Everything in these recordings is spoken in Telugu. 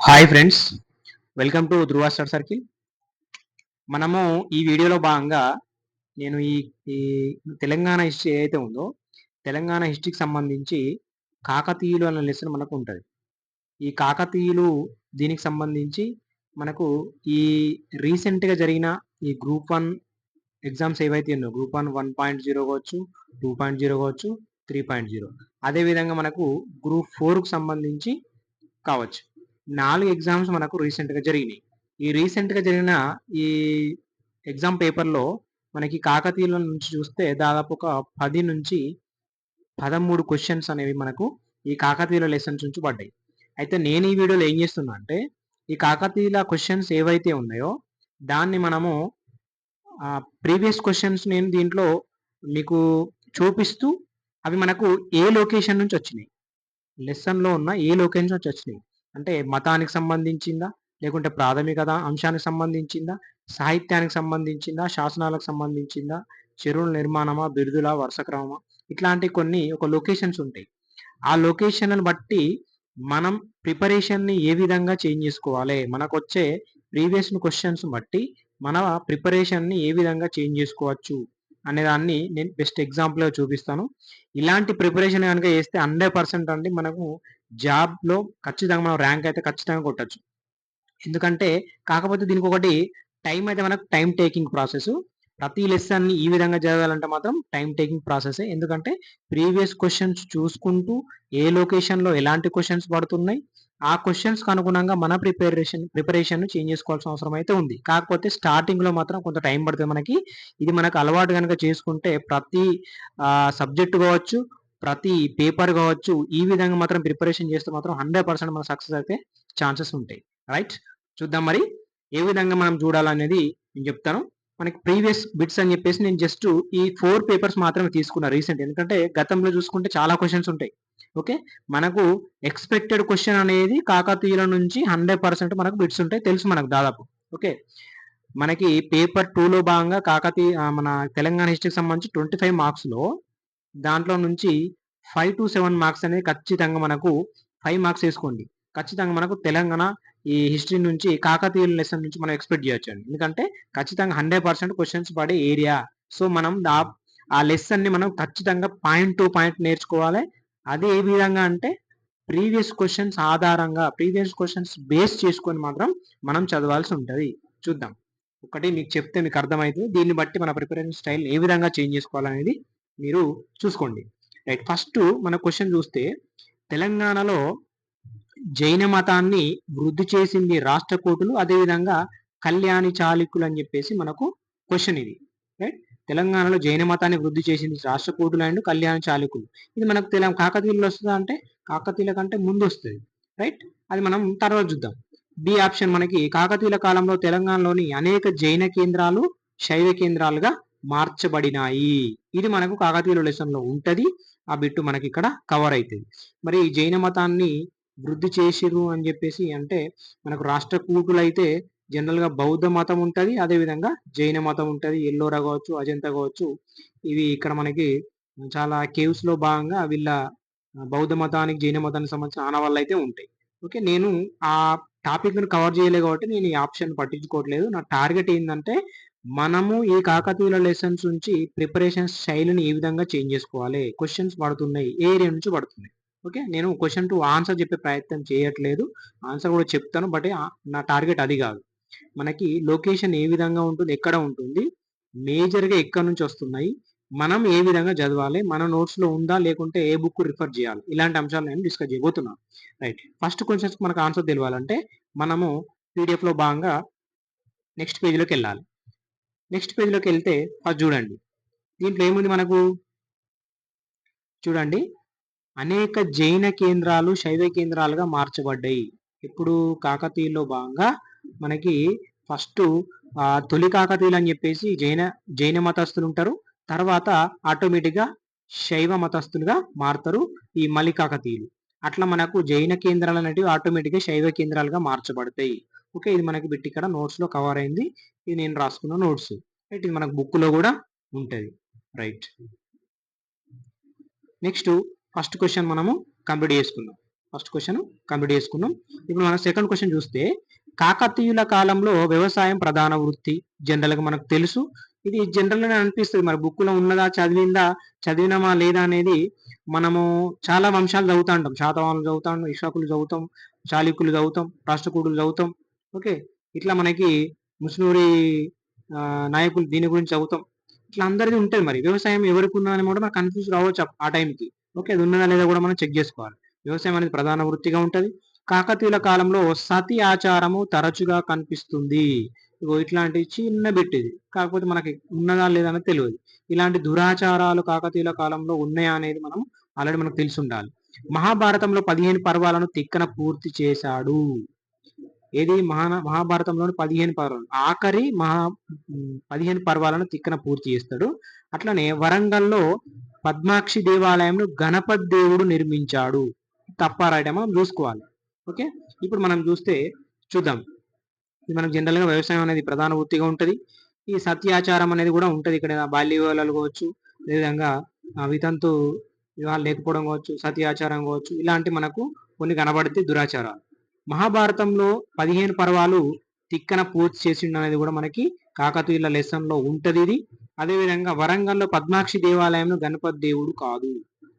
Hi friends welcome to Dhruva star circle మనము ఈ వీడియోలో భాగంగా నేను ఈ ఈ తెలంగాణ హిస్టరీ ఏదైతే ఉందో తెలంగాణ హిస్టరీకి సంబంధించి కాకతీయులు అనే లెసన్ మనకు ఉంటుంది. ఈ కాకతీయులు దీనికి సంబంధించి మనకు ఈ రీసెంట్గా జరిగిన ఈ గ్రూప్ వన్ ఎగ్జామ్స్ ఏవైతే ఉన్నాయో group one one point zero కావచ్చు టూ పాయింట్ జీరో కావచ్చు త్రీ పాయింట్ జీరో అదేవిధంగా మనకు గ్రూప్ ఫోర్కు సంబంధించి కావచ్చు. నాలుగు ఎగ్జామ్స్ మనకు రీసెంట్గా జరిగినాయి. ఈ రీసెంట్గా జరిగిన ఈ ఎగ్జామ్ పేపర్లో మనకి కాకతీయుల నుంచి చూస్తే దాదాపు ఒక పది నుంచి పదమూడు క్వశ్చన్స్ అనేవి మనకు ఈ కాకతీయుల లెసన్స్ నుంచి పడ్డాయి. అయితే నేను ఈ వీడియోలో ఏం చేస్తున్నా అంటే ఈ కాకతీయుల క్వశ్చన్స్ ఏవైతే ఉన్నాయో దాన్ని మనము ప్రీవియస్ క్వశ్చన్స్ నేను దీంట్లో మీకు చూపిస్తూ అవి మనకు ఏ లొకేషన్ నుంచి వచ్చినాయి? లెసన్లో ఉన్న ఏ లొకేషన్ నుంచి వచ్చినాయి అంటే మతానికి సంబంధించిందా? లేకుంటే ప్రాథమిక అంశానికి సంబంధించిందా? సాహిత్యానికి సంబంధించిందా? శాసనాలకు సంబంధించిందా? చెరువుల నిర్మాణమా? బిరుదుల? వరుసక్రమమా ఇట్లాంటి కొన్ని ఒక లొకేషన్స్ ఉంటాయి. ఆ లొకేషన్లను బట్టి మనం ప్రిపరేషన్ని ఏ విధంగా చేంజ్ చేసుకోవాలి? మనకు వచ్చే ప్రీవియస్ క్వశ్చన్స్ బట్టి మన ప్రిపరేషన్ని ఏ విధంగా చేంజ్ చేసుకోవచ్చు? అనే దాన్ని నేను బెస్ట్ ఎగ్జాంపుల్గా చూపిస్తాను. ఇలాంటి ప్రిపరేషన్ కనుక చేస్తే హండ్రెడ్ పర్సెంట్ అండి మనకు జాబ్లో ఖచ్చితంగా మనం ర్యాంక్ అయితే ఖచ్చితంగా కొట్టచ్చు. ఎందుకంటే కాకపోతే దీనికి ఒకటి టైం అయితే మనకు టైం టేకింగ్ ప్రాసెస్ ప్రతి లెసన్ని ఈ విధంగా చదవాలంటే మాత్రం టైం టేకింగ్ ప్రాసెస్ ఎందుకంటే ప్రీవియస్ క్వశ్చన్స్ చూసుకుంటూ ఏ లొకేషన్లో ఎలాంటి క్వశ్చన్స్ పడుతున్నాయి ఆ క్వశ్చన్స్ అనుగుణంగా మన ప్రిపరేషన్ ప్రిపరేషన్ చేంజ్ చేసుకోవాల్సిన అవసరం అయితే ఉంది. కాకపోతే స్టార్టింగ్లో మాత్రం కొంత టైం పడుతుంది మనకి. ఇది మనకు అలవాటు కనుక చేసుకుంటే ప్రతి సబ్జెక్ట్ కావచ్చు ప్రతి పేపర్ కావచ్చు ఈ విధంగా మాత్రం ప్రిపరేషన్ చేస్తే మాత్రం హండ్రెడ్ పర్సెంట్ మన సక్సెస్ అయితే ఛాన్సెస్ ఉంటాయి. రైట్ చూద్దాం మరి. ఏ విధంగా మనం చూడాలనేది నేను చెప్తాను. మనకి ప్రీవియస్ బిట్స్ అని చెప్పేసి నేను జస్ట్ ఈ ఫోర్ పేపర్స్ మాత్రమే తీసుకున్నా రీసెంట్ ఎందుకంటే గతంలో చూసుకుంటే చాలా క్వశ్చన్స్ ఉంటాయి. ఓకే? మనకు ఎక్స్పెక్టెడ్ క్వశ్చన్ అనేది కాకతీయుల నుంచి హండ్రెడ్ పర్సెంట్ మనకు బిట్స్ ఉంటాయి. తెలుసు మనకు దాదాపు. ఓకే? మనకి పేపర్ టూలో భాగంగా కాకతీయ మన తెలంగాణ హిస్టరీకి సంబంధించి ట్వంటీ ఫైవ్ మార్క్స్లో దాంట్లో నుంచి ఫైవ్ టు సెవెన్ మార్క్స్ అనేది ఖచ్చితంగా మనకు ఫైవ్ మార్క్స్ వేసుకోండి. ఖచ్చితంగా మనకు తెలంగాణ ఈ హిస్టరీ నుంచి కాకతీయుల లెసన్ నుంచి మనం ఎక్స్పెక్ట్ చేయొచ్చు ఎందుకంటే ఖచ్చితంగా హండ్రెడ్ పర్సెంట్ క్వశ్చన్స్ పడే ఏరియా సో మనం ఆ లెసన్ని మనం ఖచ్చితంగా పాయింట్ టు పాయింట్ నేర్చుకోవాలి. అది ఏ విధంగా అంటే ప్రీవియస్ క్వశ్చన్స్ ఆధారంగా ప్రీవియస్ క్వశ్చన్స్ బేస్ చేసుకొని మాత్రం మనం చదవాల్సి ఉంటుంది. చూద్దాం. ఒకటి మీకు చెప్తే మీకు అర్థమవుతుంది. దీన్ని బట్టి మన ప్రిపరేషన్ స్టైల్ ఏ విధంగా చేంజ్ చేసుకోవాలనేది మీరు చూసుకోండి. రైట్ ఫస్ట్ మన క్వశ్చన్ చూస్తే తెలంగాణలో జైన మతాన్ని వృద్ధి చేసింది రాష్ట్ర కోటులు అదేవిధంగా కళ్యాణి చాళుక్యులు అని చెప్పేసి మనకు క్వశ్చన్ ఇది. రైట్ తెలంగాణలో జైన మతాన్ని వృద్ధి చేసింది రాష్ట్రకూటులు అండ్ కళ్యాణ చాలుకులు ఇది మనకు తెలంగాణ కాకతీయులు వస్తుందా అంటే కాకతీయుల కంటే ముందు వస్తుంది రైట్ అది మనం తర్వాత చూద్దాం. బి ఆప్షన్ మనకి కాకతీయుల కాలంలో తెలంగాణలోని అనేక జైన కేంద్రాలు శైవ కేంద్రాలుగా మార్చబడినాయి. ఇది మనకు కాకతీయుల లెసన్లో ఉంటుంది. ఆ బిట్టు మనకి ఇక్కడ కవర్ అవుతుంది మరి జైన మతాన్ని వృద్ధి చేసిరు అని చెప్పేసి అంటే మనకు రాష్ట్ర జనరల్గా జనరల్గా బౌద్ధ మతం ఉంటుంది అదేవిధంగా జైన మతం ఉంటుంది ఎల్లోరా కావచ్చు అజంతా కావచ్చు. ఇవి ఇక్కడ మనకి చాలా కేవ్స్లో భాగంగా వీళ్ళ బౌద్ధ మతానికి జైన మతానికి సంబంధించిన ఆనవాళ్ళు అయితే ఉంటాయి. ఓకే నేను ఆ టాపిక్ కవర్ చేయలేదు కాబట్టి నేను ఈ ఆప్షన్ పట్టించుకోవట్లేదు. నా టార్గెట్ ఏంటంటే మనము ఈ కాకతీయుల లెసన్స్ నుంచి ప్రిపరేషన్ శైలిని ఏ విధంగా చేంజ్ చేసుకోవాలి? క్వశ్చన్స్ పడుతున్నాయి ఏ ఏరియా నుంచి పడుతున్నాయి? ఓకే నేను క్వశ్చన్ టు ఆన్సర్ చెప్పే ప్రయత్నం చేయట్లేదు. ఆన్సర్ కూడా చెప్తాను బట్ నా టార్గెట్ అది కాదు. మనకి లొకేషన్ ఏ విధంగా ఉంటుంది ఎక్కడ ఉంటుంది మేజర్గా ఎక్కడ నుంచి వస్తున్నాయి మనం ఏ విధంగా చదవాలి మన నోట్స్లో ఉందా లేకుంటే ఏ బుక్ రిఫర్ చేయాలి ఇలాంటి అంశాలు నేను డిస్కస్ చేయబోతున్నాను రైట్ ఫస్ట్ క్వశ్చన్స్ మనకు ఆన్సర్ తెలియాలంటే మనము పీడిఎఫ్లో భాగంగా నెక్స్ట్ పేజ్లోకి వెళ్ళాలి. నెక్స్ట్ పేజ్లోకి వెళ్తే ఫస్ట్ చూడండి. దీంట్లో ఏముంది మనకు? చూడండి. అనేక జైన కేంద్రాలు శైవ కేంద్రాలుగా మార్చబడ్డాయి. ఇప్పుడు కాకతీయుల్లో భాగంగా మనకి ఫస్ట్ తొలి కాకతీయులు అని చెప్పేసి జైన జైన మతస్థులు ఉంటారు తర్వాత ఆటోమేటిక్గా శైవ మతస్థులుగా మారుతారు ఈ మలి కాకతీయులు. అట్లా మనకు జైన కేంద్రాలు అనేవి ఆటోమేటిక్గా శైవ కేంద్రాలుగా మార్చబడతాయి. ఓకే ఇది మనకి బిట్టి ఇక్కడ నోట్స్లో కవర్ అయింది. ఇది నేను రాసుకున్న నోట్స్. రైట్ ఇది మనకు బుక్లో కూడా ఉంటుంది. రైట్. నెక్స్ట్ ఫస్ట్ క్వశ్చన్ మనము కంప్లీట్ చేసుకుందాం. ఫస్ట్ క్వశ్చన్ కంప్లీట్ చేసుకున్నాం ఇప్పుడు మనం సెకండ్ క్వశ్చన్ చూస్తే కాకతీయుల కాలంలో వ్యవసాయం ప్రధాన వృత్తి. జనరల్గా మనకు తెలుసు. ఇది జనరల్ అనిపిస్తుంది. మరి బుక్కులో ఉన్నదా చదివిందా చదివినామా లేదా అనేది మనము చాలా వంశాలు చదువుతా ఉంటాం. శాతవాహనులు చదువుతాం ఇషాకులు చదువుతాం చాళుక్యులు చదువుతాం రాష్ట్రకూడులు చదువుతాం. ఓకే? ఇట్లా మనకి ముస్లూరి నాయకులు దీని గురించి చదువుతాం. ఇట్లా అందరిది ఉంటుంది మరి. వ్యవసాయం ఎవరికి ఉన్నదని కూడా మనకు కన్ఫ్యూజ్ రావచ్చు ఆ టైంకి. ఓకే? అది ఉన్నదా లేదా కూడా మనం చెక్ చేసుకోవాలి. వ్యవసాయం అనేది ప్రధాన వృత్తిగా ఉంటుంది. కాకతీయుల కాలంలో సతి ఆచారము తరచుగా కనిపిస్తుంది. ఇగో ఇట్లాంటి చిన్న బిట్ ఇది కాకపోతే మనకి ఉన్నదా లేదని తెలియదు. ఇలాంటి దురాచారాలు కాకతీయుల కాలంలో ఉన్నాయా అనేది మనం ఆల్రెడీ మనకు తెలిసి ఉండాలి మహాభారతంలో పదిహేను పర్వాలను తిక్కన పూర్తి చేశాడు. ఏది? మహా మహాభారతంలోని పదిహేను పర్వాలు. ఆఖరి మహా పదిహేను పర్వాలను తిక్కన పూర్తి చేస్తాడు. అట్లనే వరంగల్లో పద్మాక్షి దేవాలయంను గణపతి దేవుడు నిర్మించాడు. తప్ప రాయటమో చూసుకోవాలి. ఓకే? ఇప్పుడు మనం చూస్తే చూద్దాం. మనం జనరల్గా వ్యవసాయం అనేది ప్రధాన వృత్తిగా ఉంటుంది. ఈ సత్యాచారం అనేది కూడా ఉంటుంది. ఇక్కడ బాల్య వివాహాలు కావచ్చు అదేవిధంగా వితంతు వివాహాలు లేకపోవడం కావచ్చు సత్యాచారం కావచ్చు ఇలాంటి మనకు కొన్ని కనబడితే దురాచారాలు. మహాభారతంలో పదిహేను పర్వాలు తిక్కన పూర్తి చేసిండు అనేది కూడా మనకి కాకతీయుల లెసన్లో ఉంటది ఇది. అదేవిధంగా వరంగల్లో పద్మాక్షి దేవాలయం గణపతి దేవుడు కాదు.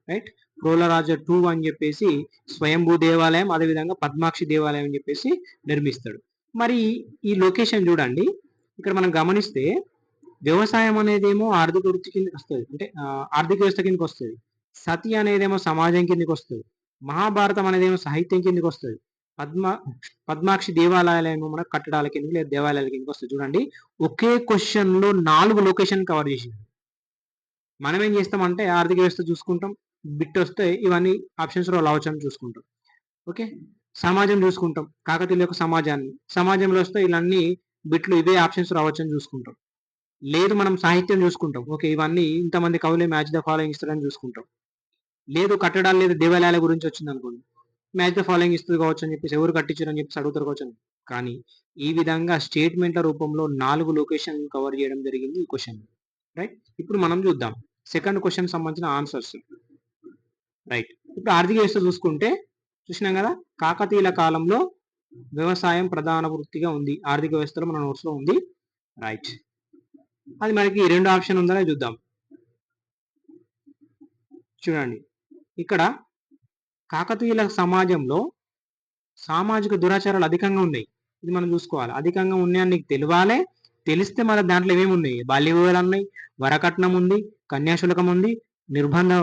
రైట్? ప్రోలరాజ టూ అని చెప్పేసి స్వయంభూ దేవాలయం అదేవిధంగా పద్మాక్షి దేవాలయం అని చెప్పేసి నిర్మిస్తాడు. మరి ఈ లొకేషన్ చూడండి. ఇక్కడ మనం గమనిస్తే వ్యవసాయం అనేదేమో ఆర్థిక వృత్తి కిందకి వస్తుంది. అంటే ఆర్థిక వ్యవస్థ కిందకి వస్తుంది. సతి అనేదేమో సమాజం కిందకి వస్తుంది. మహాభారతం అనేదేమో సాహిత్యం కిందకి వస్తుంది. పద్మ పద్మాక్షి దేవాలయాలు మన కట్టడాల కింద లేదా దేవాలయాల కిందకి వస్తుంది. చూడండి. ఒకే క్వశ్చన్లో నాలుగు లొకేషన్ కవర్ చేసింది. మనం ఏం చేస్తామంటే ఆర్థిక వ్యవస్థ చూసుకుంటాం. బిట్ వస్తే ఇవన్నీ ఆప్షన్స్లో రావచ్చు చూసుకుంటాం. ఓకే సమాజం చూసుకుంటాం. కాకతీయుల యొక్క సమాజాన్ని. సమాజంలో వస్తే ఇవన్నీ బిట్లు ఇవే ఆప్షన్స్ రావచ్చని చూసుకుంటాం. లేదు మనం సాహిత్యం చూసుకుంటాం. ఓకే ఇవన్నీ ఇంతమంది కవులే మ్యాచ్ ద ఫాలోయింగ్ ఇస్తారని చూసుకుంటాం. లేదు కట్టడాలు లేదా దేవాలయాల గురించి వచ్చింది అనుకోండి మ్యాచ్ ద ఫాలోయింగ్ ఇస్తుంది కావచ్చు అని చెప్పేసి ఎవరు కట్టించారు అని చెప్పేసి అడుగుతారు కావచ్చు కానీ ఈ విధంగా స్టేట్మెంట్ల రూపంలో నాలుగు లొకేషన్ కవర్ చేయడం జరిగింది ఈ క్వశ్చన్ రైట్ ఇప్పుడు మనం చూద్దాం. సెకండ్ క్వశ్చన్ సంబంధించిన ఆన్సర్స్ రైట్ ఇప్పుడు ఆర్థిక వ్యవస్థ చూసుకుంటే చూసినాం కదా కాకతీయుల కాలంలో వ్యవసాయం ప్రధాన వృత్తిగా ఉంది. ఆర్థిక వ్యవస్థలో మన నోట్స్లో ఉంది. రైట్ అది మనకి రెండు ఆప్షన్ ఉందని చూద్దాం. చూడండి. ఇక్కడ కాకతీయుల సమాజంలో సామాజిక దురాచారాలు అధికంగా ఉన్నాయి. ఇది మనం చూసుకోవాలి. అధికంగా ఉన్నాయని నీకు తెలియాలి. తెలిస్తే మన దాంట్లో ఏమేమి ఉన్నాయి? బాల్య వివాహాలు ఉన్నాయి వరకట్నం ఉంది కన్యాశుల్కం ఉంది నిర్బంధ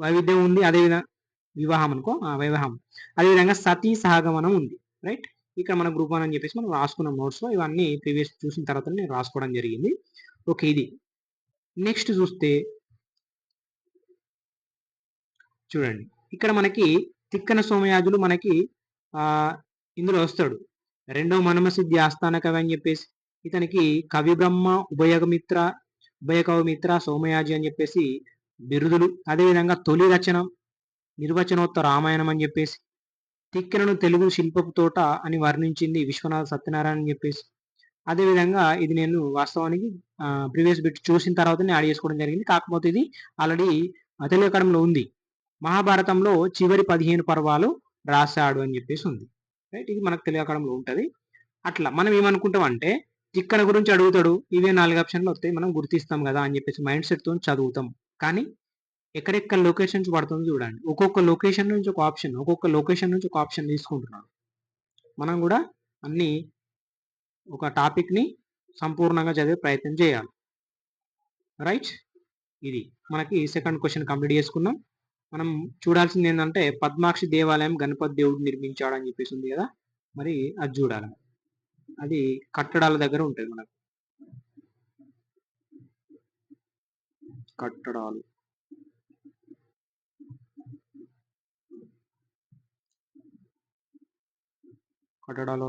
వైవిధ్యం ఉంది. అదేవిధంగా వివాహం అనుకో వివాహం. అదేవిధంగా సతీ సహగమనం ఉంది. రైట్? ఇక్కడ మన గ్రూప్ వన్ అని చెప్పేసి మనం రాసుకున్న నోట్స్లో ఇవన్నీ ప్రీవియస్ చూసిన తర్వాత నేను రాసుకోవడం జరిగింది. ఓకే ఇది. నెక్స్ట్ చూస్తే చూడండి. ఇక్కడ మనకి తిక్కన సోమయాజులు మనకి ఆ ఇందులో వస్తాడు. రెండవ మనమసిద్ధి ఆస్థాన కవి అని చెప్పేసి ఇతనికి కవి బ్రహ్మ ఉభయమిత్ర ఉభయ మిత్ర సోమయాజి అని చెప్పేసి బిరుదులు అదేవిధంగా తొలి రచన నిర్వచనోత్తర రామాయణం అని చెప్పేసి తిక్కెనను తెలుగు శిల్పపు తోట అని వర్ణించింది విశ్వనాథ సత్యనారాయణ అని చెప్పేసి. అదేవిధంగా ఇది నేను వాస్తవానికి ప్రీవియస్ బిట్ చూసిన తర్వాత యాడ్ చేసుకోవడం జరిగింది. కాకపోతే ఇది ఆల్రెడీ తెలియకడంలో ఉంది. మహాభారతంలో చివరి పదిహేను పర్వాలు రాశాడు అని చెప్పేసి ఉంది. రైట్ ఇది మనకు తెలియకడంలో ఉంటుంది. అట్లా మనం ఏమనుకుంటాం అంటే తిక్కన గురించి అడుగుతాడు ఇవే నాలుగు ఆప్షన్లు వస్తాయి మనం గుర్తిస్తాం కదా అని చెప్పేసి మైండ్ సెట్తో చదువుతాం. కానీ ఎక్కడెక్కడ లొకేషన్స్ పడుతుందో చూడండి. ఒక్కొక్క లొకేషన్ నుంచి ఒక ఆప్షన్ ఒక్కొక్క లొకేషన్ నుంచి ఒక ఆప్షన్ తీసుకుంటున్నాడు. మనం కూడా అన్ని ఒక టాపిక్ని సంపూర్ణంగా చదివే ప్రయత్నం చేయాలి. రైట్ ఇది మనకి సెకండ్ క్వశ్చన్ కంప్లీట్ చేసుకున్నాం. మనం చూడాల్సింది ఏంటంటే పద్మాక్షి దేవాలయం గణపతి దేవుడు నిర్మించాడు అని చెప్పేసి ఉంది కదా. మరి అది చూడాలి. అది కట్టడాల దగ్గర ఉంటుంది మనకు. కట్టడాలు. కట్టడాలు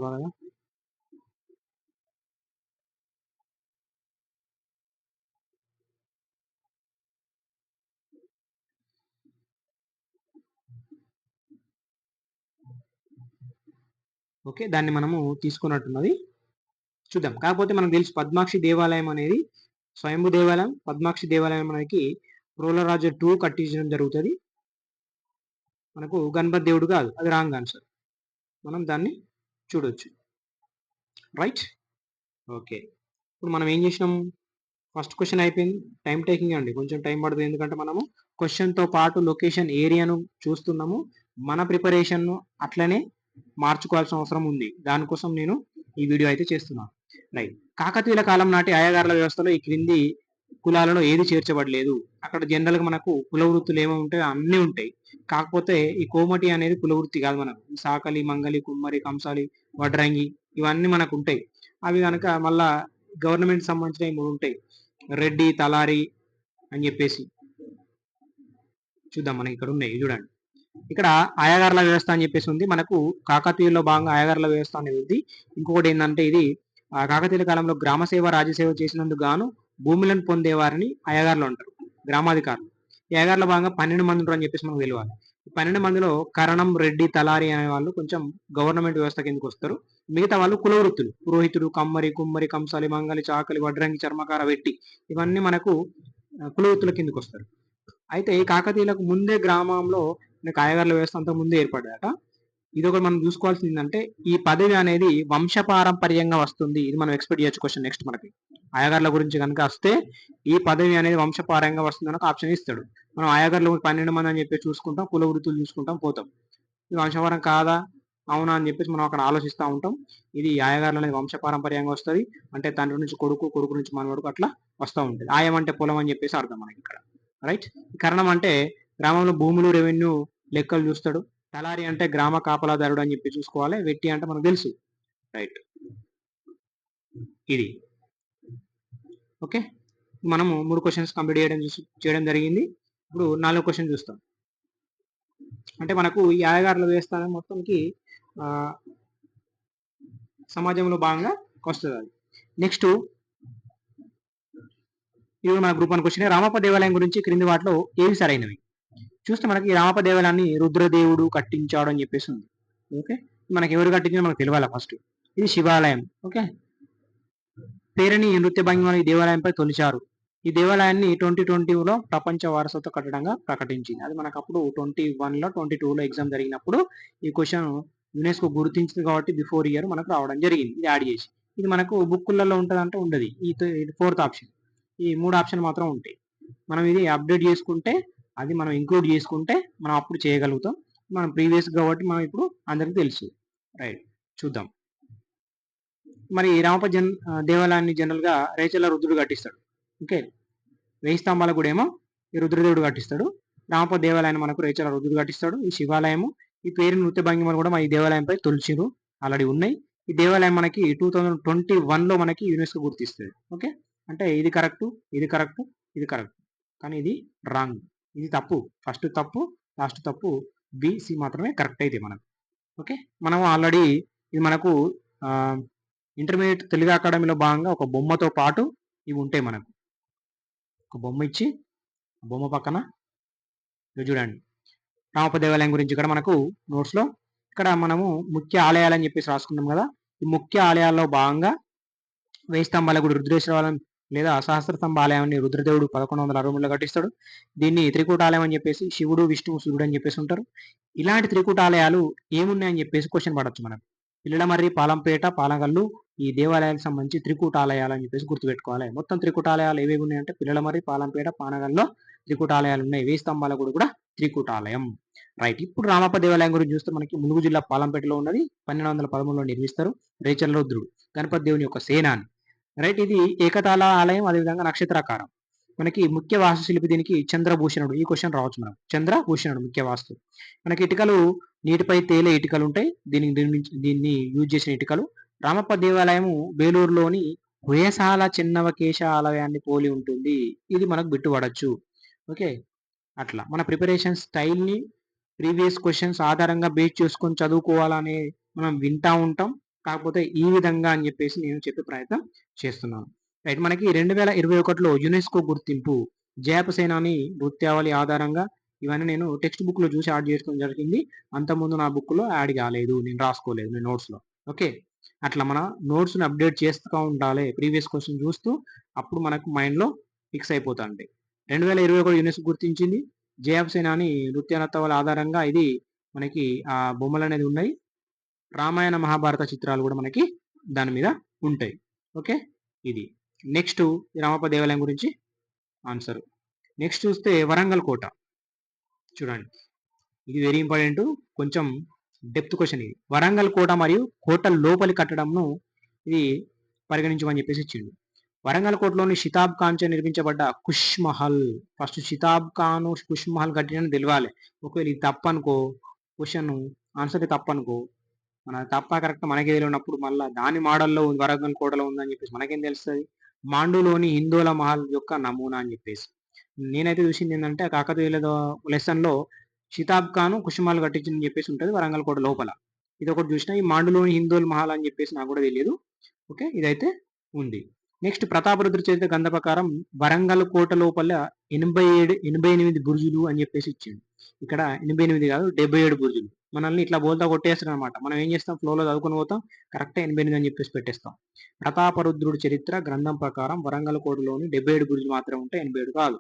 ఓకే దాన్ని మనము తీసుకున్నట్టున్నది. చూద్దాం. కాకపోతే మనకు తెలుసు పద్మాక్షి దేవాలయం అనేది స్వయంభు దేవాలయం పద్మాక్షి దేవాలయం మనకి రోలరాజు టూ కట్టించడం జరుగుతుంది. మనకు గణపతి దేవుడు కాదు అది రాంగ్ ఆన్సర్. మనం దాన్ని చూడొచ్చు. రైట్? ఓకే. ఇప్పుడు మనం ఏం చేసినాం? ఫస్ట్ క్వశ్చన్ అయిపోయింది. టైం టేకింగ్ అండి. కొంచెం టైం పడుతుంది. ఎందుకంటే మనము క్వశ్చన్తో పాటు లొకేషన్ ఏరియాను చూస్తున్నాము. మన ప్రిపరేషన్ను అట్లనే మార్చుకోవాల్సిన అవసరం ఉంది. దానికోసం నేను ఈ వీడియో అయితే చేస్తున్నాను రైట్ కాకతీయుల కాలం నాటి ఆయాగారుల వ్యవస్థలో ఈ క్రింది కులాలలో ఏది చేర్చబడలేదు. అక్కడ జనరల్గా మనకు కుల వృత్తులు ఏమో ఉంటాయి అన్ని ఉంటాయి. కాకపోతే ఈ కోమటి అనేది కుల వృత్తి కాదు మనకు. సాకలి మంగలి కుమ్మరి కంసాలి వడ్రంగి ఇవన్నీ మనకు ఉంటాయి. అవి కనుక మళ్ళా గవర్నమెంట్ సంబంధించిన మూడు ఉంటాయి. రెడ్డి తలారి అని చెప్పేసి. చూద్దాం మనకి ఇక్కడ ఉన్నాయి చూడండి. ఇక్కడ ఆయాగారుల వ్యవస్థ అని చెప్పేసి ఉంది. మనకు కాకతీయుల్లో భాగంగా ఆయాగారుల వ్యవస్థ అనేది ఉంది. ఇంకొకటి ఏంటంటే ఇది కాకతీయుల కాలంలో గ్రామ సేవ రాజసేవ చేసినందుకు గాను భూములను పొందేవారిని అయ్యగారులు అంటారు గ్రామాధికారులు. ఈ అయ్యగారుల భాగంగా పన్నెండు మంది ఉంటారు అని చెప్పేసి మనకు తెలియాలి పన్నెండు మందిలో కరణం రెడ్డి తలారి అనే వాళ్ళు కొంచెం గవర్నమెంట్ వ్యవస్థ కిందకి వస్తారు. మిగతా వాళ్ళు కులవృత్తులు పురోహితుడు కమ్మరి కుమ్మరి కంసాలి మంగలి చాకలి వడ్రంగి చర్మకార వెట్టి ఇవన్నీ మనకు కులవృత్తుల కిందకి వస్తారు. అయితే ఈ కాకతీయులకు ముందే గ్రామంలో కాయగారుల వ్యవస్థ అంత ముందే ఏర్పడ్డాట ఇది ఒకటి మనం చూసుకోవాల్సింది ఏంటంటే ఈ పదవి అనేది వంశపారంపర్యంగా వస్తుంది. ఇది మనం ఎక్స్పెక్ట్ చేయొచ్చు క్వశ్చన్ నెక్స్ట్ మనకి. అయాగర్ల గురించి కనుక వస్తే ఈ పదవి అనేది వంశపారంగా వస్తుంది అని ఆప్షన్ ఇస్తాడు. మనం ఆయగార్లు పన్నెండు మంది అని చెప్పి చూసుకుంటాం కుల వృత్తులు చూసుకుంటాం పోతాం. ఇది వంశపారం కాదా? అవునా అని చెప్పేసి మనం అక్కడ ఆలోచిస్తూ ఉంటాం. ఇది ఆయగారులు అనేది వంశపారంపర్యంగా వస్తుంది. అంటే తండ్రి నుంచి కొడుకు కొడుకు నుంచి మనవడుకు అట్లా వస్తూ ఉంటుంది. ఆయం అంటే పొలం అని చెప్పేసి అర్థం మనకి ఇక్కడ. రైట్ కరణం అంటే గ్రామంలో భూములు రెవెన్యూ లెక్కలు చూస్తాడు. తలారి అంటే గ్రామ కాపలాదారుడు అని చెప్పి చూసుకోవాలి వెట్టి అంటే మనకు తెలుసు. రైట్ ఇది. ఓకే? మనము మూడు క్వశ్చన్స్ కంప్లీట్ చేయడం చేయడం జరిగింది. ఇప్పుడు నాలుగు క్వశ్చన్ చూస్తాం. అంటే మనకు ఈ ఆయగారుల వ్యవస్థ మొత్తంకి సమాజంలో భాగంగా వస్తుంది. అది నెక్స్ట్ ఇది మన గ్రూప్ వన్ క్వశ్చన్ రామప్ప దేవాలయం గురించి క్రింది వాటిలో ఏవి సరైనవి? చూస్తే మనకి రామప దేవాలయాన్ని రుద్రదేవుడు కట్టించాడు అని చెప్పేసి ఉంది. ఓకే? మనకి ఎవరు కట్టించారో మనకు తెలియాలి ఫస్ట్ ఇది శివాలయం. ఓకే? పేరుని నృత్య భంగిమలు ఈ దేవాలయంపై తొలిచారు. ఈ దేవాలయాన్ని ట్వంటీ ట్వంటీలో ప్రపంచ వారసత్వ కట్టడంగా ప్రకటించింది. అది మనకు అప్పుడు ట్వంటీ వన్లో ట్వంటీ టూలో ఎగ్జామ్ జరిగినప్పుడు ఈ క్వశ్చన్ యునెస్కో గుర్తించింది కాబట్టి బిఫోర్ ఇయర్ మనకు రావడం జరిగింది. ఇది యాడ్ చేసి. ఇది మనకు బుక్కులలో ఉంటుందంటే ఉండదు. ఈ ఫోర్త్ ఆప్షన్ ఈ మూడు ఆప్షన్ మాత్రం ఉంటాయి. మనం ఇది అప్డేట్ చేసుకుంటే అది మనం ఇంక్లూడ్ చేసుకుంటే మనం అప్పుడు చేయగలుగుతాం. మనం ప్రీవియస్ కాబట్టి మనం ఇప్పుడు అందరికి తెలుసు. రైట్ చూద్దాం. మరి రామప జన్ దేవాలయాన్ని జనరల్గా రేచల రుద్రుడు కట్టిస్తాడు. ఓకే వెయ్యి స్తంభాల కూడా ఏమో ఈ రుద్రదేవుడు కట్టిస్తాడు. రామప దేవాలయాన్ని మనకు రేచల రుద్రుడు కట్టిస్తాడు. ఈ శివాలయము ఈ పేరు నృత్య భంగిమలు కూడా మన ఈ దేవాలయంపై తొలిచిరు. ఆల్రెడీ ఉన్నాయి. ఈ దేవాలయం మనకి టూ థౌజండ్ ట్వంటీ వన్లో మనకి యునెస్కో గుర్తిస్తుంది. ఓకే అంటే ఇది కరెక్ట్ ఇది కరెక్ట్ ఇది కరెక్ట్ కానీ ఇది రాంగ్ ఇది తప్పు. ఫస్ట్ తప్పు లాస్ట్ తప్పు బిసి మాత్రమే కరెక్ట్ అయితే మనకు ఓకే? మనం ఆల్రెడీ ఇది మనకు ఇంటర్మీడియట్ తెలుగు అకాడమీలో భాగంగా ఒక బొమ్మతో పాటు ఇవి ఉంటాయి మనకు. ఒక బొమ్మ ఇచ్చి బొమ్మ పక్కన చూడండి. రామప దేవాలయం గురించి ఇక్కడ మనకు నోట్స్లో ఇక్కడ మనము ముఖ్య ఆలయాలని చెప్పేసి రాసుకున్నాం కదా. ఈ ముఖ్య ఆలయాల్లో భాగంగా వేయి స్తంభాల గుడి రుద్రేశ్వరాలయం లేదా సహస్ర ఆలయాన్ని రుద్రదేవుడు పదకొండు వందల అరవై మూడులో కట్టిస్తాడు. దీన్ని త్రికూటాలయం అని చెప్పేసి శివుడు విష్ణువు సూర్యుడు అని చెప్పేసి ఉంటారు. ఇలాంటి త్రికూటాలయాలు ఏమున్నాయని చెప్పేసి క్వశ్చన్ పడవచ్చు మనం పిల్లలమర్రి పాలంపేట పాలగల్లు ఈ దేవాలయాలకు సంబంధించి త్రికూటాలయాలు అని చెప్పేసి గుర్తుపెట్టుకోవాలి. మొత్తం త్రికూటాలయాలు ఏవేవి ఉన్నాయంటే పిల్లలమర్రి పాలంపేట పానగల్లో త్రికూటాలయాలు ఉన్నాయి. వేయి స్తంభాల గుడి కూడా త్రికూటాలయం. రైట్. ఇప్పుడు రామప్ప దేవాలయం గురించి చూస్తే మనకి ములుగు జిల్లా పాలంపేటలో ఉన్నది. పన్నెండు వందల పదమూడులో నిర్మిస్తారు రేచల్ రుద్రుడు. గణపతి దేవుని యొక్క సేనాని. రైట్ ఇది ఏకతాళ ఆలయం అదేవిధంగా నక్షత్రాకారం. మనకి ముఖ్య వాస్తు శిల్పి దీనికి చంద్రభూషణుడు. ఈ క్వశ్చన్ రావచ్చు మనం. చంద్రభూషణుడు ముఖ్య వాస్తు. మనకి ఇటుకలు నీటిపై తేలే ఇటుకలు ఉంటాయి. దీనికి దీన్ని యూజ్ చేసిన ఇటుకలు. రామప్ప దేవాలయము బేలూరులోని చిన్నవ చిన్నవకేశ ఆలయాన్ని పోలి ఉంటుంది. ఇది మనకు బిట్టుపడచ్చు. ఓకే? అట్లా. మన ప్రిపరేషన్ స్టైల్ని ప్రీవియస్ క్వశ్చన్స్ ఆధారంగా బేస్ చేసుకొని చదువుకోవాలనే మనం వింటా ఉంటాం. కాకపోతే ఈ విధంగా అని చెప్పేసి నేను చెప్పే ప్రయత్నం చేస్తున్నాను. రైట్ మనకి రెండు వేల ఇరవై ఒకటిలో యునెస్కో గుర్తింపు జయాపసేనాని నృత్యావళి ఆధారంగా ఇవన్నీ నేను టెక్స్ట్ బుక్లో చూసి యాడ్ చేసుకోవడం జరిగింది. అంతకుముందు నా బుక్లో యాడ్ కాలేదు నేను రాసుకోలేదు నేను నోట్స్లో ఓకే అట్లా మన నోట్స్ని అప్డేట్ చేస్తూ ఉండాలి ప్రీవియస్ క్వశ్చన్ చూస్తూ అప్పుడు మనకు మైండ్లో ఫిక్స్ అయిపోతుంది. రెండు వేల ఇరవై ఒకటి యునెస్కో గుర్తించింది జయాబ్ సేనాని ఆధారంగా ఇది మనకి ఆ బొమ్మలు అనేది ఉన్నాయి. రామాయణ మహాభారత చిత్రాలు కూడా మనకి దాని మీద ఉంటాయి. ఓకే? ఇది. నెక్స్ట్ రామప్ప దేవాలయం గురించి ఆన్సర్ నెక్స్ట్ చూస్తే వరంగల్ కోట. చూడండి. ఇది వెరీ ఇంపార్టెంట్ కొంచెం డెప్త్ క్వశ్చన్ ఇది. వరంగల్ కోట మరియు కోట లోపలి కట్టడంను ఇది పరిగణించమని చెప్పేసి ఇచ్చిండు. వరంగల్ కోటలోని షితాబ్ ఖాన్ చే నిర్మించబడ్డ కుష్ మహల్. ఫస్ట్ షితాబ్ ఖాన్ కుష్ మహల్ కట్టిన తెలియాలి. ఒకవేళ ఇది తప్పనుకో క్వశ్చన్ ఆన్సర్ తప్పనుకో మన తప్ప కరెక్ట్ మనకే తెలియనప్పుడు మళ్ళీ దాని మోడల్లో వరంగల్ కోటలో ఉందని చెప్పేసి మనకేం తెలుస్తుంది? మాండులోని హిందోల మహల్ యొక్క నమూనా అని చెప్పేసి. నేనైతే చూసింది ఏంటంటే కాకతీయుల లెసన్లో షితాబ్ ఖాన్ కుషుమాలు కట్టించిందని చెప్పేసి ఉంటుంది వరంగల్ కోట లోపల. ఇది ఒకటి చూసిన ఈ మాండులోని హిందోల్ మహల్ అని చెప్పేసి నాకు కూడా తెలియదు. ఓకే ఇదైతే ఉంది. నెక్స్ట్ ప్రతాపరుద్ర చరిత్ర గంధ ప్రకారం వరంగల్ కోట లోపల ఎనభై ఏడు ఎనభై ఎనిమిది బుర్జులు అని చెప్పేసి ఇచ్చిండు. ఇక్కడ ఎనభై ఎనిమిది కాదు డెబ్బై ఏడు బుర్జులు. మనల్ని ఇట్లా బోల్తా కొట్టేస్తారు అనమాట మనం ఏం చేస్తాం? ఫ్లోలో చదువుకుని పోతాం. కరెక్ట్ ఎనభై ఎనిమిది అని చెప్పేసి పెట్టేస్తాం. ప్రతాపరుద్రుడి చరిత్ర గ్రంథం ప్రకారం వరంగల్ కోటలోని డెబ్బై ఏడు బుర్జులు మాత్రం ఉంటే ఎనభై ఏడు కాదు.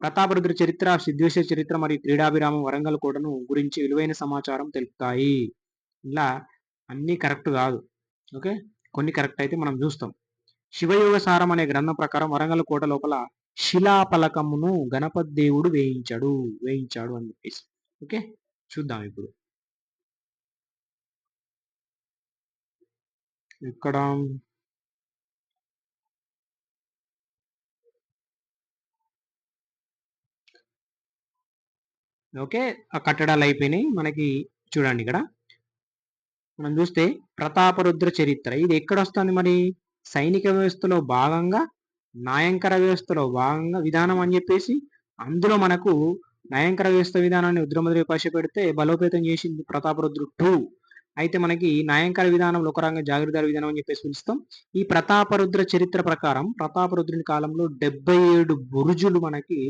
ప్రతాపరుద్ర చరిత్ర సిద్ధేశ్వర చరిత్ర మరియు క్రీడాభిరామం వరంగల్ కోటను గురించి విలువైన సమాచారం తెలుపుతాయి. ఇలా అన్ని కరెక్ట్ కాదు. ఓకే కొన్ని కరెక్ట్ అయితే మనం చూస్తాం. శివయోగ సారం అనే గ్రంథం ప్రకారం వరంగల్ కోట లోపల శిలాపలకమును గణపతి దేవుడు వేయించాడు. వేయించాడు అని చెప్పేసి. ఓకే చూద్దాం ఇప్పుడు. ఇక్కడ ఓకే ఆ కట్టడాలు అయిపోయినాయి. మనకి చూడండి ఇక్కడ. మనం చూస్తే ప్రతాపరుద్ర చరిత్ర. ఇది ఎక్కడ వస్తుంది మరి? సైనిక వ్యవస్థలో భాగంగా నాయంకర వ్యవస్థలో భాగంగా విధానం అని చెప్పేసి అందులో మనకు నయంకర వ్యవస్థ విధానాన్ని రుద్రమధుర పెడితే బలోపేతం చేసింది ప్రతాపరుద్రుడు టూ. అయితే మనకి నాయంకర విధానంలో ఒక రంగం జాగ్రత్త విధానం అని చెప్పేసి పిలుస్తాం. ఈ ప్రతాపరుద్ర చరిత్ర ప్రకారం ప్రతాపరుద్రుని కాలంలో డెబ్బై ఏడు బురుజులు మనకి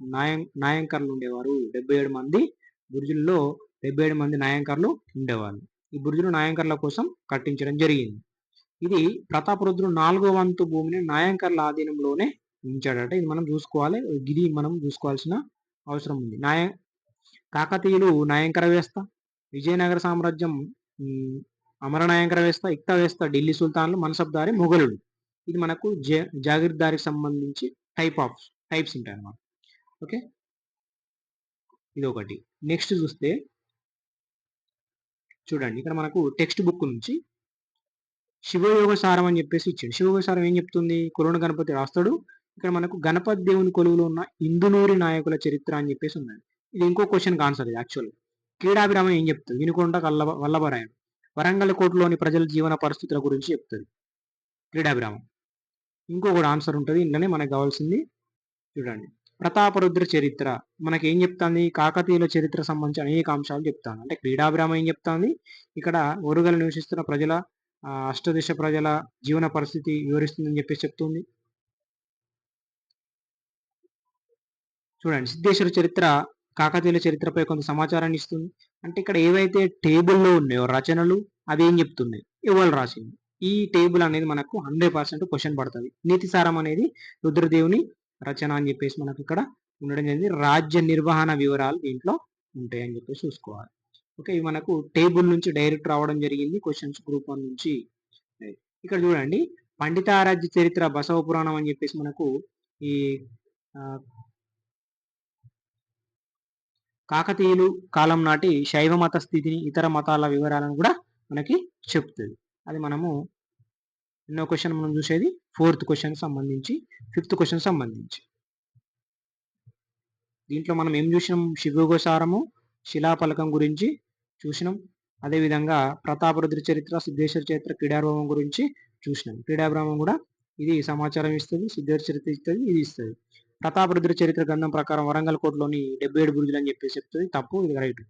నాయం నాయంకర్లు ఉండేవారు. డెబ్బై ఏడు మంది బురుజుల్లో డెబ్బై ఏడు మంది నాయంకర్లు ఉండేవారు ఈ బురుజులు నాయంకర్ల కోసం కట్టించడం జరిగింది. ఇది ప్రతాపరుద్రుడు నాలుగో వంతు భూమిని నాయంకర్ల ఆధీనంలోనే ఉంచాడట. ఇది మనం చూసుకోవాలి. ఇది మనం చూసుకోవాల్సిన అవసరం ఉంది. నాయ కాకతీయులు నాయంకర వ్యవస్థ విజయనగర సామ్రాజ్యం అమరనాయంకర వేస్త ఇక్తా వేస్త ఢిల్లీ సుల్తాన్లు మనసబ్దారి మొఘలుడు. ఇది మనకు జాగిర్దారికి సంబంధించి టైప్ ఆఫ్ టైప్స్ ఉంటాయి అన్నమాట. ఓకే? ఇది ఒకటి నెక్స్ట్ చూస్తే చూడండి ఇక్కడ మనకు టెక్స్ట్ బుక్ నుంచి శివయోగ సారం అని చెప్పేసి ఇచ్చాడు. శివయోగ సారం ఏం చెప్తుంది? కొలువుని గణపతి రాస్తాడు. ఇక్కడ మనకు గణపతి దేవుని కొలువులో ఉన్న ఇందునూరి నాయకుల చరిత్ర అని చెప్పేసి ఉన్నది ఇది ఇంకో క్వశ్చన్కి ఆన్సర్ ఇది యాక్చువల్గా క్రీడాభిరామం ఏం చెప్తుంది? వినుకొండ వల్లభ వల్లభరాయణ. వరంగల్ కోటలోని ప్రజల జీవన పరిస్థితుల గురించి చెప్తుంది. క్రీడాభిరామం. ఇంకొకటి ఆన్సర్ ఉంటుంది. ఇంట్లోనే మనకు కావాల్సింది చూడండి. ప్రతాపరుద్ర చరిత్ర. మనకి ఏం చెప్తాంది? కాకతీయుల చరిత్ర సంబంధించి అనేక అంశాలు చెప్తాను అంటే క్రీడాభిరామం ఏం చెప్తాంది? ఇక్కడ ఒరుగలు నివసిస్తున్న ప్రజల అష్టదిశ ప్రజల జీవన పరిస్థితి వివరిస్తుందని చెప్పేసి చెప్తుంది. చూడండి. సిద్ధేశ్వర చరిత్ర కాకతీయుల చరిత్రపై కొంత సమాచారాన్ని ఇస్తుంది. అంటే ఇక్కడ ఏవైతే టేబుల్లో ఉన్నాయో రచనలు అవి ఏం చెప్తున్నాయి? ఎవరు రాసింది. ఈ టేబుల్ అనేది మనకు హండ్రెడ్ పర్సెంట్ క్వశ్చన్ పడుతుంది. నీతిసారం అనేది రుద్రదేవుని రచన అని చెప్పేసి మనకు ఇక్కడ ఉండడం జరిగింది. రాజ్య నిర్వహణ వివరాలు దీంట్లో ఉంటాయి అని చెప్పేసి చూసుకోవాలి. ఓకే ఇవి మనకు టేబుల్ నుంచి డైరెక్ట్ రావడం జరిగింది. క్వశ్చన్స్ గ్రూప్ వన్ నుంచి. ఇక్కడ చూడండి. పండితారాజ్య చరిత్ర బసవ పురాణం అని చెప్పేసి మనకు ఈ కాకతీయులు కాలం నాటి శైవ మత స్థితిని ఇతర మతాల వివరాలను కూడా మనకి చెప్తుంది. అది మనము ఎన్నో క్వశ్చన్ మనం చూసేది? ఫోర్త్ క్వశ్చన్ సంబంధించి ఫిఫ్త్ క్వశ్చన్ సంబంధించి. దీంట్లో మనం ఏం చూసినాం? శివగోసారము శిలాపలకం గురించి చూసినాం. అదేవిధంగా ప్రతాపరుద్ర చరిత్ర సిద్ధేశ్వర చరిత్ర క్రీడాభ్రమం గురించి చూసినాం. క్రీడాభ్రమం కూడా ఇది సమాచారం ఇస్తుంది సిద్ధేశ్వర చరిత్ర ఇస్తుంది ఇది ఇస్తుంది. ప్రతాపరుద్ర చరిత్ర గ్రంథం ప్రకారం వరంగల్ కోటలోని డెబ్బై ఏడు బురుజులు అని చెప్పేసి చెప్తుంది. తప్పు ఇది రైట్.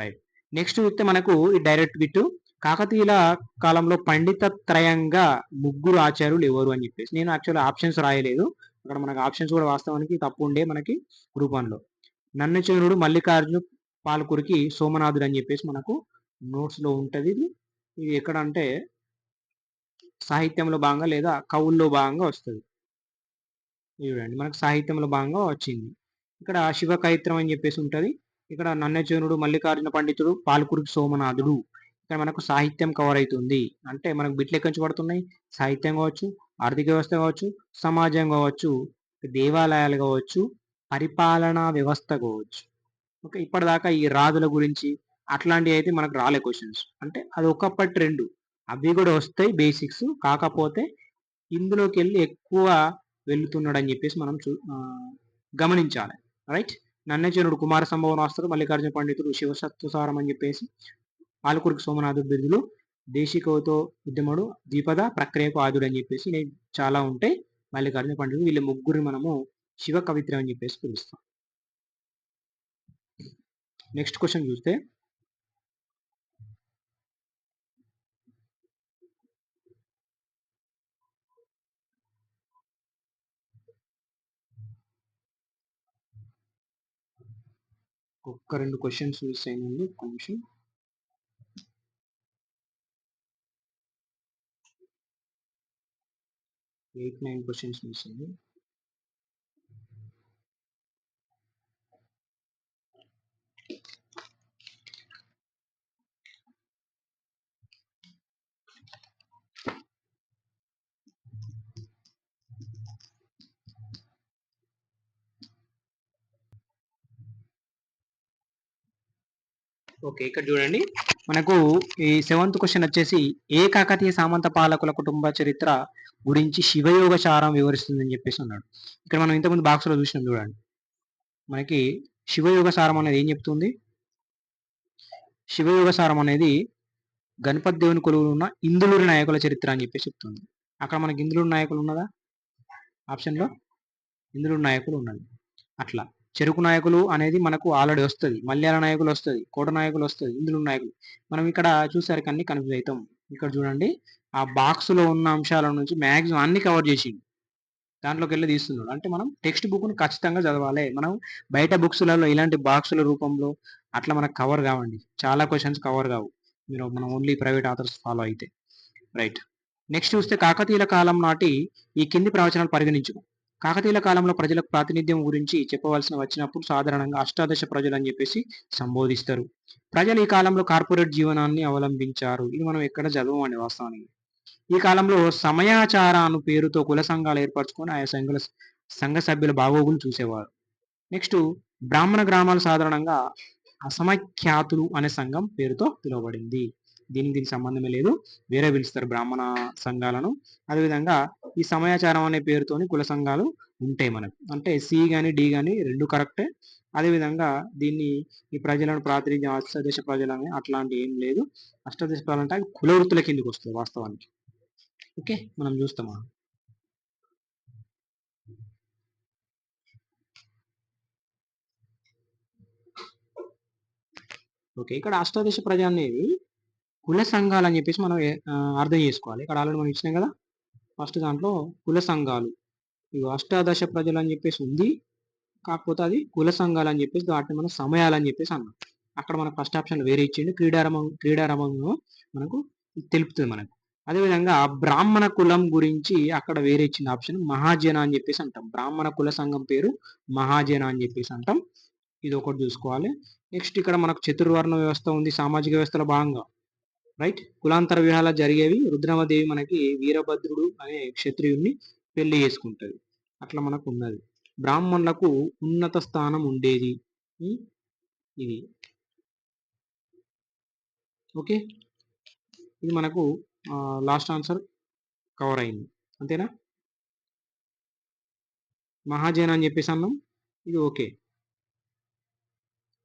రైట్. నెక్స్ట్ చూస్తే మనకు ఈ డైరెక్ట్ బిట్ కాకతీయుల కాలంలో పండిత త్రయంగా ముగ్గురు ఆచార్యులు ఎవరు అని చెప్పేసి. నేను యాక్చువల్ ఆప్షన్స్ రాయలేదు. అక్కడ మనకు ఆప్షన్స్ కూడా వాస్తవానికి తప్పు ఉండే మనకి రూపంలో. నన్నచంద్రుడు మల్లికార్జున పాలకురికి సోమనాథుడు అని చెప్పేసి మనకు నోట్స్లో ఉంటది. ఇది ఇది ఎక్కడ అంటే సాహిత్యంలో భాగంగా లేదా కవుల్లో భాగంగా వస్తుంది. చూడండి మనకు సాహిత్యంలో భాగంగా వచ్చింది. ఇక్కడ శివ కైత్రం అని చెప్పేసి ఉంటుంది. ఇక్కడ నన్నచూనుడు మల్లికార్జున పండితుడు పాలకురికి సోమనాథుడు. ఇక్కడ మనకు సాహిత్యం కవర్ అవుతుంది అంటే మనకు బిట్లు పడుతున్నాయి? సాహిత్యం కావచ్చు ఆర్థిక వ్యవస్థ కావచ్చు సమాజం కావచ్చు దేవాలయాలు కావచ్చు పరిపాలనా వ్యవస్థ కావచ్చు. ఓకే ఇప్పటిదాకా ఈ రాజుల గురించి అట్లాంటివి అయితే మనకు రాలే క్వశ్చన్స్ అంటే అది ఒకప్పటి రెండు. అవి కూడా వస్తాయి బేసిక్స్ కాకపోతే ఇందులోకి వెళ్ళి ఎక్కువ వెళ్తున్నాడు అని చెప్పేసి మనం చూ గమనించాలి. రైట్? నన్నచనుడు కుమార సంభవం వస్తారు మల్లికార్జున పండితుడు శివసత్వసారం అని చెప్పేసి పాలకురికి సోమనాథు బిరుదులు దేశికవుతో ఉద్యముడు ద్విపద ప్రక్రియకు ఆదుడు అని చెప్పేసి నేను చాలా ఉంటాయి మల్లికార్జున పండితుడు వీళ్ళ ముగ్గురిని మనము శివ కవిత్రం అని చెప్పేసి పిలుస్తాం. నెక్స్ట్ క్వశ్చన్ చూస్తే ఒక్క రెండు క్వశ్చన్స్ మిస్ అయినండి ఒక్క నిమిషం. ఎయిట్ నైన్ క్వశ్చన్స్ మిస్ అయింది ఓకే ఇక్కడ చూడండి. మనకు ఈ సెవెంత్ క్వశ్చన్ వచ్చేసి ఏ కాకతీయ సామంత పాలకుల కుటుంబ చరిత్ర గురించి శివయోగ సారం వివరిస్తుందని చెప్పేసి ఉన్నాడు ఇక్కడ మనం ఇంతకుముందు బాక్స్లో చూసినాం చూడండి. మనకి శివయోగ సారం అనేది ఏం చెప్తుంది? శివయోగ సారం అనేది గణపతి దేవుని కొలువులు ఉన్న ఇందులూరి నాయకుల చరిత్ర అని చెప్పేసి చెప్తుంది. అక్కడ మనకి ఇందులూరి నాయకులు ఉన్నదా? ఆప్షన్లో ఇందులూరి నాయకులు ఉన్నది. అట్లా. చెరుకు నాయకులు అనేది మనకు ఆల్రెడీ వస్తుంది. మల్యాల నాయకులు వస్తుంది కోట నాయకులు వస్తుంది ఇందులో నాయకులు. మనం ఇక్కడ చూసరికి అన్ని కన్ఫ్యూజ్ అవుతాం ఇక్కడ చూడండి ఆ బాక్స్లో ఉన్న అంశాల నుంచి మ్యాక్సిమం అన్ని కవర్ చేసి దాంట్లోకి వెళ్ళి తీస్తున్నాడు. అంటే మనం టెక్స్ట్ బుక్ను ఖచ్చితంగా చదవాలి. మనం బయట బుక్స్లలో ఇలాంటి బాక్సుల రూపంలో అట్లా మనకు కవర్ కావండి. చాలా క్వశ్చన్స్ కవర్ కావు. మీరు మనం ఓన్లీ ప్రైవేట్ ఆథర్స్ ఫాలో అయితే. రైట్ నెక్స్ట్ చూస్తే కాకతీయుల కాలం నాటి ఈ కింది ప్రవచనాలు పరిగణించు కాకతీయుల కాలంలో ప్రజలకు ప్రాతినిధ్యం గురించి చెప్పవలసిన వచ్చినప్పుడు సాధారణంగా అష్టాదశ ప్రజలు అని చెప్పేసి సంబోధిస్తారు. ప్రజలు ఈ కాలంలో కార్పొరేట్ జీవనాన్ని అవలంబించారు. ఇది మనం ఎక్కడ చదవమని వాస్తవానికి. ఈ కాలంలో సమయాచార అను పేరుతో కుల సంఘాలు ఏర్పరచుకొని ఆయా సంఘ సంఘ సభ్యుల బాగోగులు చూసేవారు. నెక్స్ట్ బ్రాహ్మణ గ్రామాలు సాధారణంగా అసమఖ్యాతులు అనే సంఘం పేరుతో పిలువబడింది. దీనికి దీనికి సంబంధమే లేదు. వేరే పిలుస్తారు బ్రాహ్మణ సంఘాలను. అదేవిధంగా ఈ సమయాచారం అనే పేరుతోని కుల సంఘాలు ఉంటాయి మనకు. అంటే సి కానీ డి కానీ రెండు కరెక్టే. అదేవిధంగా దీన్ని ఈ ప్రజలను ప్రాతినిధ్యం అష్టదేశ ప్రజలని అట్లాంటి ఏం లేదు. అష్టదేశ ప్రజలు అంటే కుల వృత్తుల కిందకి వస్తుంది వాస్తవానికి. ఓకే మనం చూస్తామా? ఓకే ఇక్కడ అష్టాదశ ప్రజ అనేది కుల సంఘాలు అని చెప్పేసి మనం అర్థం చేసుకోవాలి. ఇక్కడ ఆల్రెడీ మనం ఇచ్చినాం కదా. ఫస్ట్ దాంట్లో కుల సంఘాలు. ఇవి అష్టాదశ ప్రజలు అని చెప్పేసి ఉంది. కాకపోతే అది కుల సంఘాలు అని చెప్పేసి వాటిని మనం సమయాలు అని చెప్పేసి అన్నాం. అక్కడ మనకు ఫస్ట్ ఆప్షన్ వేరే ఇచ్చిండు. క్రీడారంభం క్రీడారంభంలో మనకు తెలుపుతుంది మనకు. అదేవిధంగా బ్రాహ్మణ కులం గురించి అక్కడ వేరే ఇచ్చిన ఆప్షన్ మహాజన అని చెప్పేసి అంటాం. బ్రాహ్మణ కుల సంఘం పేరు మహాజన అని చెప్పేసి అంటాం. ఇది ఒకటి చూసుకోవాలి. నెక్స్ట్ ఇక్కడ మనకు చతుర్వర్ణ వ్యవస్థ ఉంది. సామాజిక వ్యవస్థలో భాగంగా రైట్ కులాంతర వివాహాలు జరిగేవి రుద్రమదేవి మనకి వీరభద్రుడు అనే క్షత్రియుడిని పెళ్ళి చేసుకుంటది. అట్లా మనకు ఉన్నది బ్రాహ్మణులకు ఉన్నత స్థానం ఉండేది. ఇది. ఓకే? ఇది మనకు లాస్ట్ ఆన్సర్ కవర్ అయింది. అంతేనా? మహాజైన్ అని చెప్పేసి అన్నాం. ఇది ఓకే.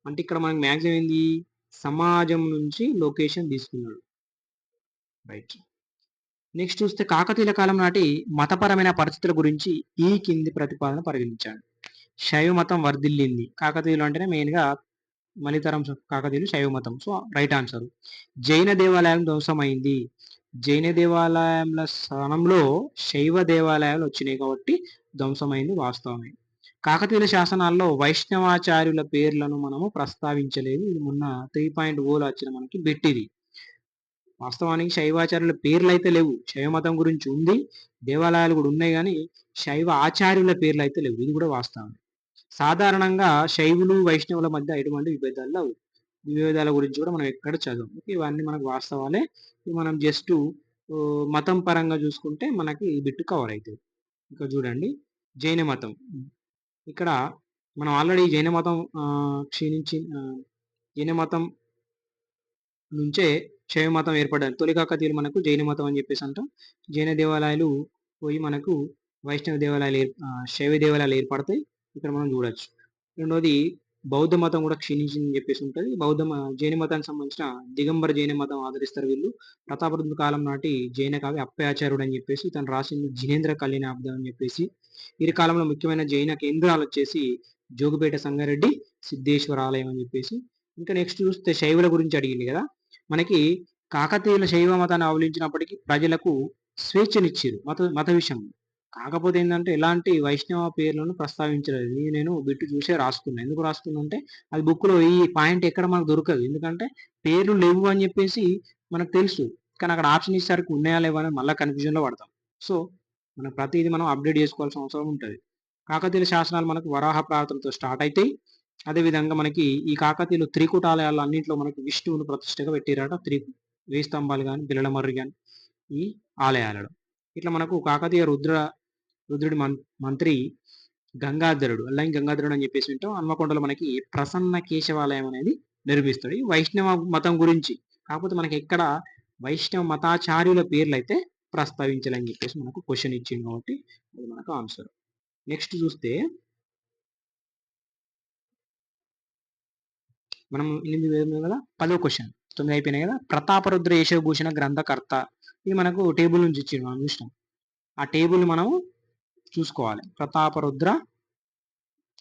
అంటే ఇక్కడ మనకి మ్యాక్సిమం ఏంది? సమాజం నుంచి లొకేషన్ తీసుకున్నాడు. రైట్ నెక్స్ట్ చూస్తే కాకతీయుల కాలం నాటి మతపరమైన పరిస్థితుల గురించి ఈ కింది ప్రతిపాదన పరిగణించాడు. శైవ మతం వర్ధిల్లింది. కాకతీయులు అంటేనే మెయిన్గా మలితరం కాకతీయులు శైవ మతం. సో రైట్ ఆన్సర్ జైన దేవాలయం ధ్వంసమైంది. జైన దేవాలయంల స్థానంలో శైవ దేవాలయాలు వచ్చినాయి కాబట్టి ధ్వంసమైంది వాస్తవమే. కాకతీయుల శాసనాల్లో వైష్ణవాచార్యుల పేర్లను మనము ప్రస్తావించలేదు. ఇది మొన్న త్రీ పాయింట్ ఓలో వచ్చిన మనకి బెట్టిది. వాస్తవానికి శైవాచార్యుల పేర్లు అయితే లేవు. శైవ మతం గురించి ఉంది. దేవాలయాలు కూడా ఉన్నాయి కానీ శైవ ఆచార్యుల పేర్లు అయితే లేవు. ఇది కూడా వాస్తవం. సాధారణంగా శైవులు వైష్ణవుల మధ్య ఎటువంటి విభేదాలు లేవు. విభేదాల గురించి కూడా మనం ఎక్కడ చదవం. ఇవన్నీ మనకు వాస్తవాలే. మనం జస్ట్ మతం పరంగా చూసుకుంటే మనకి ఈ బిట్టు కవర్ అవుతుంది ఇంకా చూడండి. జైన మతం. ఇక్కడ మనం ఆల్రెడీ జైన మతం క్షీణించి జైన మతం నుంచే శైవ మతం ఏర్పడ్డారు తొలి కాకతీయులు మనకు జైన మతం అని చెప్పేసి అంటాం. జైన దేవాలయాలు పోయి మనకు వైష్ణవ దేవాలయాలు శైవ దేవాలయాలు ఏర్పడతాయి. ఇక్కడ మనం చూడొచ్చు. రెండోది బౌద్ధ మతం కూడా క్షీణించిందని చెప్పేసి ఉంటుంది. బౌద్ధ జైన మతానికి సంబంధించిన దిగంబర జైన మతం ఆదరిస్తారు వీళ్ళు. ప్రతాపరుద్ర కాలం నాటి జైన కావి అప్పయాచార్యుడు అని చెప్పేసి తను రాసింది జినేంద్ర కళ్యాణాబ్దం అని చెప్పేసి. ఈ కాలంలో ముఖ్యమైన జైన కేంద్రాలు వచ్చేసి జోగుపేట సంగారెడ్డి సిద్ధేశ్వర ఆలయం అని చెప్పేసి. ఇంకా నెక్స్ట్ చూస్తే శైవుల గురించి అడిగింది కదా. మనకి కాకతీయుల శైవ మతాన్ని అవలించినప్పటికీ ప్రజలకు స్వేచ్ఛనిచ్చారు మత మత విషయం. కాకపోతే ఏంటంటే ఎలాంటి వైష్ణవ పేర్లను ప్రస్తావించలేదు. నేను బిట్టు చూసే రాసుకున్నాను ఎందుకు రాసుకున్నా అంటే అది బుక్లో ఈ పాయింట్ ఎక్కడ మనకు దొరకదు. ఎందుకంటే పేర్లు లేవు అని చెప్పేసి మనకు తెలుసు. కానీ అక్కడ ఆప్షన్ ఇచ్చేసరికి ఉన్నాయా లేవా అని మళ్ళీ కన్ఫ్యూజన్లో పడతాం. సో మనం ప్రతిదీ మనం అప్డేట్ చేసుకోవాల్సిన అవసరం ఉంటుంది. కాకతీయుల శాసనాలు మనకు వరాహ ప్రార్థనతో స్టార్ట్ అవుతాయి అదేవిధంగా మనకి ఈ కాకతీయులు త్రికూటాలయాలు అన్నింటిలో మనకి విష్ణువును ప్రతిష్టగా పెట్టిరట. త్రి వేయి స్తంభాలు కానీ పిల్లలమర్రి కానీ ఈ ఆలయాలలో. ఇట్లా మనకు కాకతీయ రుద్ర రుద్రుడి మంత్రి గంగాధరుడు అల్లం గంగాధరుడు అని చెప్పేసి వింటాం. హన్మకొండలో మనకి ప్రసన్న కేశవాలయం అనేది నిర్మిస్తాడు. వైష్ణవ మతం గురించి కాకపోతే మనకి ఎక్కడ వైష్ణవ మతాచార్యుల పేర్లు అయితే ప్రస్తావించాలని చెప్పేసి మనకు క్వశ్చన్ ఇచ్చింది కాబట్టి అది మనకు ఆన్సర్. నెక్స్ట్ చూస్తే మనం ఎనిమిది వేలు కదా? పదో క్వశ్చన్ తొమ్మిది అయిపోయినాయి కదా? ప్రతాపరుద్ర యశభూషణ గ్రంథకర్త. ఇది మనకు టేబుల్ నుంచి ఇచ్చింది మనం చూసినాం. ఆ టేబుల్ మనం చూసుకోవాలి. ప్రతాపరుద్ర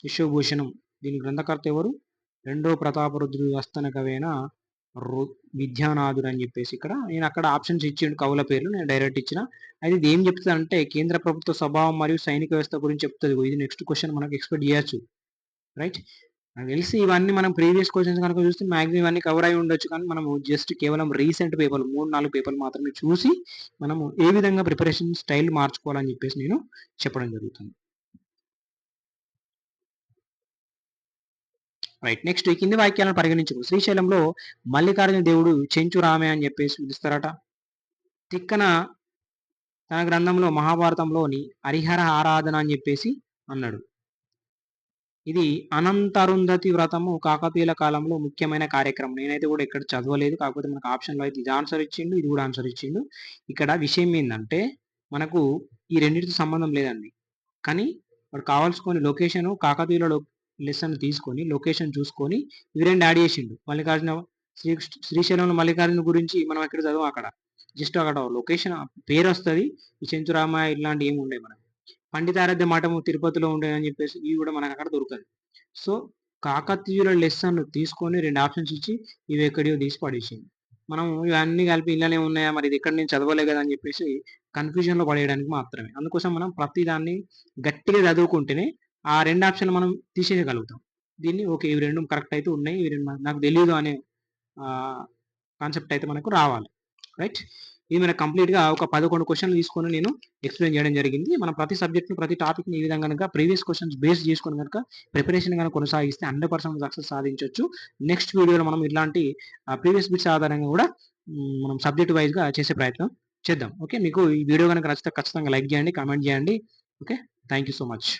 విశ్వభూషణం దీని గ్రంథకర్త ఎవరు? రెండో ప్రతాపరుద్రుడు వస్తన కవైన విద్యానాథుడు అని చెప్పేసి ఇక్కడ నేను అక్కడ ఆప్షన్స్ ఇచ్చిండు. కవుల పేర్లు నేను డైరెక్ట్ ఇచ్చిన. అయితే ఇది ఏం చెప్తుంది అంటే కేంద్ర ప్రభుత్వ స్వభావం మరియు సైనిక వ్యవస్థ గురించి చెప్తుంది. ఇది నెక్స్ట్ క్వశ్చన్ మనకు ఎక్స్పెక్ట్ చేయొచ్చు. రైట్? నాకు తెలిసి ఇవన్నీ మనం ప్రీవియస్ క్వశ్చన్స్ కనుక చూస్తే మ్యాక్సిమం ఇవన్నీ కవర్ అయి ఉండొచ్చు. కానీ మనము జస్ట్ కేవలం రీసెంట్ పేపర్లు మూడు నాలుగు పేపర్లు మాత్రమే చూసి మనము ఏ విధంగా ప్రిపరేషన్ స్టైల్ మార్చుకోవాలని చెప్పేసి నేను చెప్పడం జరుగుతుంది. రైట్ నెక్స్ట్ కింది వాక్యాలను పరిగణించు శ్రీశైలంలో మల్లికార్జున దేవుడు చెంచు రామే అని చెప్పేసి పిలుస్తారట. తిక్కన తన గ్రంథంలో మహాభారతంలోని హరిహర ఆరాధన అని చెప్పేసి అన్నాడు. ఇది అనంతరుంధతి వ్రతము కాకతీయుల కాలంలో ముఖ్యమైన కార్యక్రమం. నేనైతే కూడా ఇక్కడ చదవలేదు. కాకపోతే మనకు ఆప్షన్లో అయితే ఇది ఆన్సర్ ఇచ్చిండు ఇది కూడా ఆన్సర్ ఇచ్చిండు. ఇక్కడ విషయం ఏంటంటే మనకు ఈ రెండింటితో సంబంధం లేదండి. కానీ వాడు కావాల్సుకొని లొకేషన్ కాకతీయుల లెసన్ తీసుకొని లొకేషన్ చూసుకొని ఇవి రెండు యాడ్ చేసిండు. మల్లికార్జున శ్రీ శ్రీశైలంలో మల్లికార్జున గురించి మనం ఎక్కడ చదవం అక్కడ. జస్ట్ అక్కడ లొకేషన్ పేరు వస్తుంది. ఈ చెంచురామయ్య ఇట్లాంటి ఏమి ఉండే మనకు. పండితారాధ్య మఠము తిరుపతిలో ఉండేదని చెప్పేసి ఇవి కూడా మనకు అక్కడ దొరకదు సో కాకతీయుల లెసన్ తీసుకొని రెండు ఆప్షన్స్ ఇచ్చి ఇవి ఎక్కడియో తీసి పడేసింది. మనం ఇవన్నీ కలిపి ఇళ్ళనే ఉన్నాయా? మరి ఇది ఎక్కడ నేను చదవలే కదా? అని చెప్పేసి కన్ఫ్యూజన్లో పడేయడానికి మాత్రమే. అందుకోసం మనం ప్రతి దాన్ని గట్టిగా చదువుకుంటేనే ఆ రెండు ఆప్షన్లు మనం తీసేయగలుగుతాం. దీన్ని ఓకే ఇవి రెండు కరెక్ట్ అయితే ఉన్నాయి. ఇవి రెండు నాకు తెలియదు అనే కాన్సెప్ట్ అయితే మనకు రావాలి. రైట్? ఇది మనకు కంప్లీట్గా ఒక పదకొండు క్వశ్చన్లు తీసుకొని నేను ఎక్స్ప్లెయిన్ చేయడం జరిగింది. మనం ప్రతి సబ్జెక్ట్ని ప్రతి టాపిక్ని ఈ విధంగా కనుక ప్రీవియస్ క్వశ్చన్స్ బేస్ చేసుకొని కనుక ప్రిపరేషన్ కనుక కొనసాగిస్తే హండ్రెడ్ పర్సెంట్ సక్సెస్ సాధించవచ్చు నెక్స్ట్ వీడియోలో మనం ఇలాంటి ప్రీవియస్ బిట్స్ ఆధారంగా కూడా మనం సబ్జెక్ట్ వైజ్గా చేసే ప్రయత్నం చేద్దాం. ఓకే మీకు ఈ వీడియో కనుక నచ్చితే ఖచ్చితంగా లైక్ చేయండి కామెంట్ చేయండి. Okay thank so much